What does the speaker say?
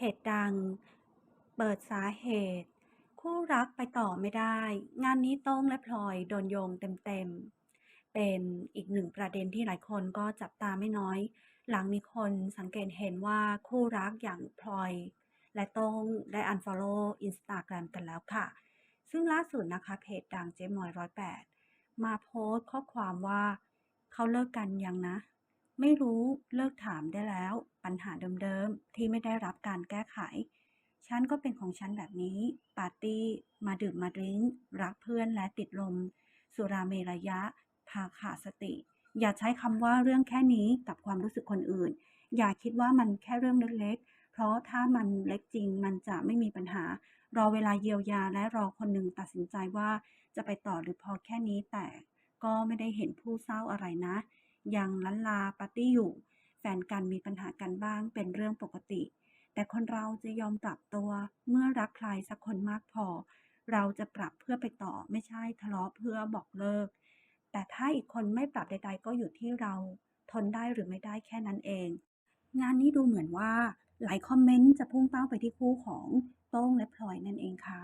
เพจดัง เปิดสาเหตุ คู่รักไปต่อไม่ได้ งานนี้โต้งและพลอยโดนโยงเต็มๆ เป็นอีกหนึ่งประเด็นที่หลายคนก็จับตาไม่น้อย หลังมีคนสังเกตเห็นว่าคู่รักอย่างพลอย และโต้งได้ unfollow Instagram กันแล้วค่ะ ซึ่งล่าสุดนะคะเพจดังเจ๊มอยร้อยแปดมาโพสต์ข้อความว่าเขาเลิกกันยังนะ ไม่รู้เลิกถามได้แล้ว ปัญหาเดิมๆที่ไม่ได้รับการแก้ไข ฉันก็เป็นของฉันแบบนี้ ปาร์ตี้ มาดื่มมาดริ้งรักเพื่อนและติดลม สุราเมรยะ พาขาดสติ อย่าใช้คำว่าเรื่องแค่นี้กับความรู้สึกคนอื่น อย่าคิดว่ามันแค่เรื่องเล็กๆ เพราะถ้ามันเล็กจริงมันจะไม่มีปัญหา รอเวลาเยียวยาและรอคนหนึ่งตัดสินใจว่าจะไปต่อหรือพอแค่นี้แต่ก็ไม่ได้เห็นผู้เศร้าอะไรนะ ยังลันลาปาร์ตี้อยู่ แฟนกันมีปัญหากันบ้างเป็นเรื่องปกติ แต่คนเราจะยอมปรับตัวเมื่อรักใครสักคนมากพอ เราจะปรับเพื่อไปต่อไม่ใช่ทะเลาะเพื่อบอกเลิก แต่ถ้าอีกคนไม่ปรับใด ๆ ก็อยู่ที่เราทนได้หรือไม่ได้แค่นั้นเอง งานนี้ดูเหมือนว่าหลายคอมเมนต์จะพุ่งเป้าไปที่คู่ของโต้งและพลอยนั่นเองค่ะ